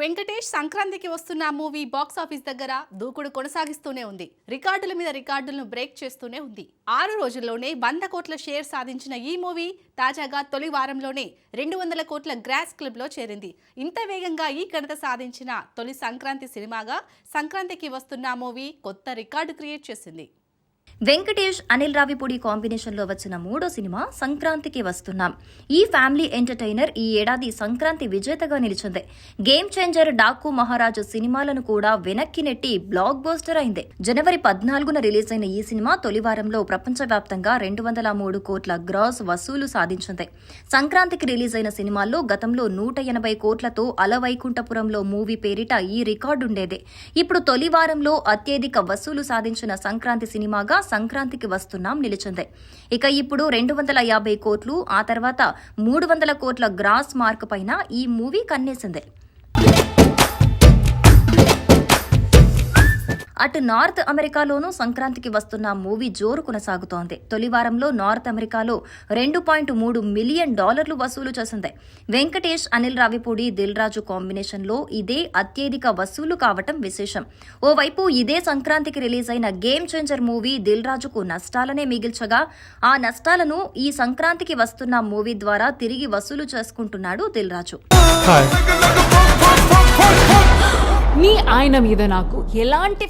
వెంకటేష్ సంక్రాంతికి వస్తున్న movie box office దగ్గర దూకుడు కొనసాగిస్తూనే ఉంది. రికార్డుల మీద రికార్డులను బ్రేక్ చేస్తూనే ఉంది. ఆరు రోజుల్లోనే వంద కోట్ల షేర్ సాధించిన ఈ మూవీ తాజాగా తొలి వారంలోనే రెండు వందల కోట్ల గ్రాస్ క్లబ్లో చేరింది. ఇంత వేగంగా ఈ ఘనత సాధించిన తొలి సంక్రాంతి సినిమాగా సంక్రాంతికి వస్తున్న మూవీ కొత్త రికార్డు క్రియేట్ చేసింది. వెంకటేష్ అనిల్ రావిపూడి కాంబినేషన్లో వచ్చిన మూడో సినిమా సంక్రాంతికి వస్తున్నాం. ఈ ఫ్యామిలీ ఎంటర్టైనర్ ఈ ఏడాది సంక్రాంతి విజేతగా నిలిచింది. గేమ్ చేంజర్ డాకు మహారాజు సినిమాలను కూడా వెనక్కి నెట్టి బ్లాక్ బోస్టర్ అయింది. జనవరి పద్నాలుగున రిలీజ్ అయిన ఈ సినిమా తొలివారంలో ప్రపంచవ్యాప్తంగా రెండు వందల మూడు కోట్ల గ్రాస్ వసూలు సాధించింది. సంక్రాంతికి రిలీజ్ అయిన సినిమాల్లో గతంలో నూట ఎనభై కోట్లతో అలవైకుంఠపురంలో మూవీ పేరిట ఈ రికార్డుండేది. ఇప్పుడు తొలివారంలో అత్యధిక వసూలు సాధించిన సంక్రాంతి సినిమాగా సంక్రాంతికి వస్తున్నాం నిలిచింది. ఇక ఇప్పుడు రెండు వందల యాభై కోట్లు ఆ తర్వాత మూడు వందల కోట్ల గ్రాస్ మార్క్ పైన ఈ మూవీ కన్నేసింది. అటు నార్త్ అమెరికాలోనూ సంక్రాంతికి వస్తున్న మూవీ జోరు కొనసాగుతోంది. తొలి వారంలో నార్త్ అమెరికాలో రెండు పాయింట్ మూడు మిలియన్ డాలర్లు వసూలు చేసింది. వెంకటేష్ అనిల్ రావిపూడి దిల్ రాజు కాంబినేషన్లో ఇదే అత్యధిక వసూలు కావటం విశేషం. ఓవైపు ఇదే సంక్రాంతికి రిలీజ్ అయిన గేమ్ చేంజర్ మూవీ దిల్ రాజుకు నష్టాలనే మిగిల్చగా ఆ నష్టాలను ఈ సంక్రాంతికి వస్తున్న మూవీ ద్వారా తిరిగి వసూలు చేసుకుంటున్నాడు దిల్ రాజు. మీ ఆయన మీద నాకు ఎలాంటి